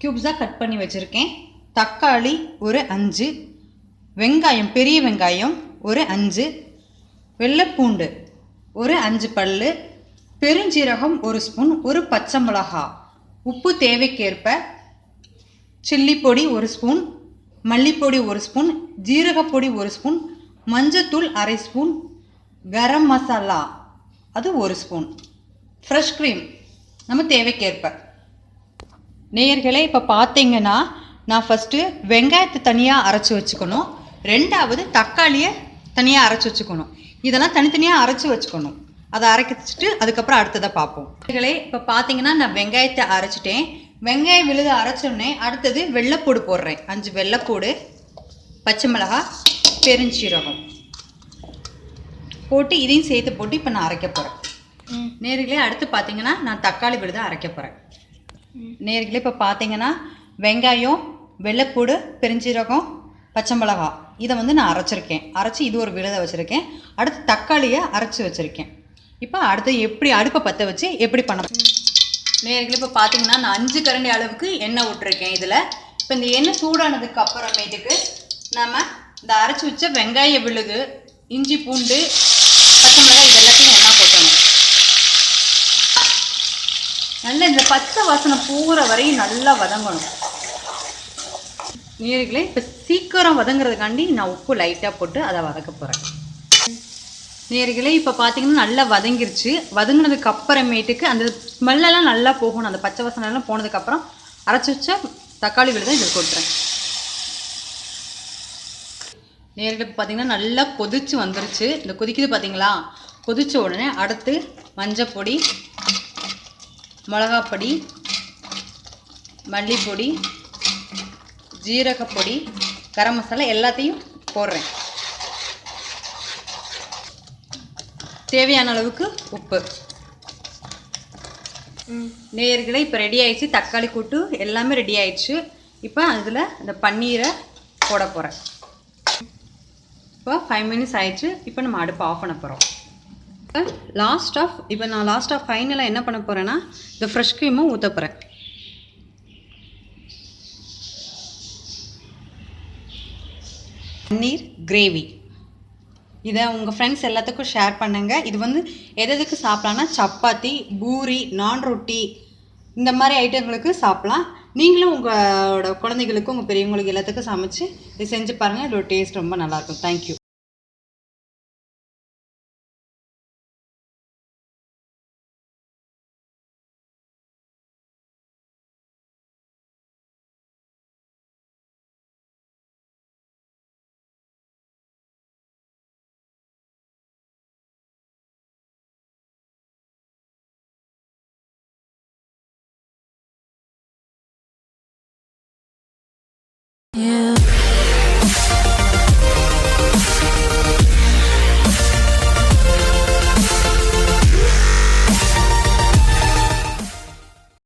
க்யூப்ஸாக cut பண்ணி வச்சுருக்கேன். தக்காளி ஒரு அஞ்சு. வெங்காயம் பெரிய வெங்காயம் ஒரு அஞ்சு. வெள்ளைப்பூண்டு ஒரு அஞ்சு பல்லு. பெருஞ்சீரகம் ஒரு ஸ்பூன் ஒரு பச்சை மிளகா. உப்பு தேவைக்கேற்ப சில்லி பொடி ஒரு ஸ்பூன் மல்லிப்பொடி ஒரு ஸ்பூன் ஜீரகப்பொடி ஒரு ஸ்பூன் மஞ்சத்தூள் அரை ஸ்பூன் கரம் மசாலா அது ஒரு ஸ்பூன் ஃப்ரெஷ் க்ரீம் நம்ம தேவைக்கேற்ப. நேயர்களே இப்போ பார்த்தீங்கன்னா நான் ஃபஸ்ட்டு வெங்காயத்தை தனியாக அரைச்சி வச்சுக்கணும். ரெண்டாவது தக்காளியை தனியாக அரைச்சி வச்சுக்கணும். இதெல்லாம் தனித்தனியாக அரைச்சி வச்சுக்கணும். அதை அரைச்சிட்டு அதுக்கப்புறம் அடுத்ததை பார்ப்போம் நேயர்களே இப்போ பார்த்தீங்கன்னா நான் வெங்காயத்தை அரைச்சிட்டேன். வெங்காயம் விழுது அரைச்சோடனே அடுத்தது வெள்ளைப்பூடு போடுறேன். அஞ்சு வெள்ளைப்பூடு பச்சை மிளகாய் பெருஞ்சீரகம். போட்டு இதையும் சேர்த்து போட்டு இப்போ நான் அரைக்க போகிறேன் நேர்களே அடுத்து பார்த்தீங்கன்னா நான் தக்காளி விழுது அரைக்க போகிறேன் நேர்களே இப்போ பார்த்தீங்கன்னா வெங்காயம் வெள்ளைப்பூடு பெருஞ்சீரகம் பச்சை மிளகா. இதை வந்து நான் அரைச்சிருக்கேன். அரைச்சி இது ஒரு விழுதை வச்சுருக்கேன். அடுத்து தக்காளியை அரைச்சி வச்சுருக்கேன். இப்போ அடுத்து எப்படி அடுப்பை பற்ற வச்சு எப்படி பண்ண நேர்களே இப்போ பார்த்தீங்கன்னா நான் அஞ்சு கரண்டி அளவுக்கு எண்ணெய் விட்டுருக்கேன் இதில். இப்போ இந்த எண்ணெய் சூடானதுக்கு அப்புறமேட்டுக்கு நம்ம இந்த அரைச்சி வச்ச வெங்காய விழுது இஞ்சி பூண்டு பச்சை மிளகாய் இது எல்லாத்தையும் ஒன்றா போட்டணும் நல்லா இந்த பச்சை வாசனை போகிற வரையும் நல்லா வதங்கணும். நீர்களே இப்போ சீக்கிரம் வதங்குறதுக்காண்டி நான் உப்பு லைட்டாக போட்டு அதை வதக்க போகிறேன் நேர்களே இப்போ பார்த்தீங்கன்னா நல்லா வதங்கிருச்சு. வதங்கினதுக்கு அப்புறமேட்டுக்கு அந்த ஸ்மெல்லெல்லாம் நல்லா போகணும். அந்த பச்சை வாசனை போனதுக்கப்புறம் அரைச்சி வச்ச தக்காளி விழுதை இதில் கொட்டுறேன் நேரில் பார்த்தீங்கன்னா நல்லா கொதிச்சு வந்துருச்சு. இந்த கொதிக்குது பார்த்தீங்களா கொதித்த உடனே அடுத்து மஞ்சள் பொடி மிளகாப்பொடி மல்லிப்பொடி ஜீரகப்பொடி கரம் மசாலா எல்லாத்தையும் போடுறேன். தேவையான அளவுக்கு உப்பு. நேயர்களே இப்போ ரெடி ஆயிடுச்சு. தக்காளி கூட்டு எல்லாமே ரெடி ஆயிடுச்சு. இப்போ அதில் இந்த பன்னீரை போட போகிறேன் இப்போ ஃபைவ் மினிட்ஸ் ஆயிடுச்சு. இப்போ நம்ம அடுப்பு ஆஃப் பண்ண போகிறோம் லாஸ்ட் ஆஃப் இப்போ நான் லாஸ்ட் ஆஃப் ஃபைனலாக என்ன பண்ண போகிறேன்னா இந்த ஃப்ரெஷ் க்ரீமும் ஊற்ற போகிறேன் பன்னீர் கிரேவி இதை உங்கள் ஃப்ரெண்ட்ஸ் எல்லாத்துக்கும் ஷேர் பண்ணுங்கள் இது வந்து எது எதுக்கு சாப்பிட்லான்னா சப்பாத்தி பூரி நான் ரொட்டி இந்த மாதிரி ஐட்டங்களுக்கு சாப்பிட்லாம். நீங்களும் உங்களோட குழந்தைகளுக்கும் உங்கள் பெரியவங்களுக்கு எல்லாத்துக்கும் சமைச்சு இது செஞ்சு பாருங்கள் இதோட டேஸ்ட் ரொம்ப நல்லாயிருக்கும் தேங்க்யூ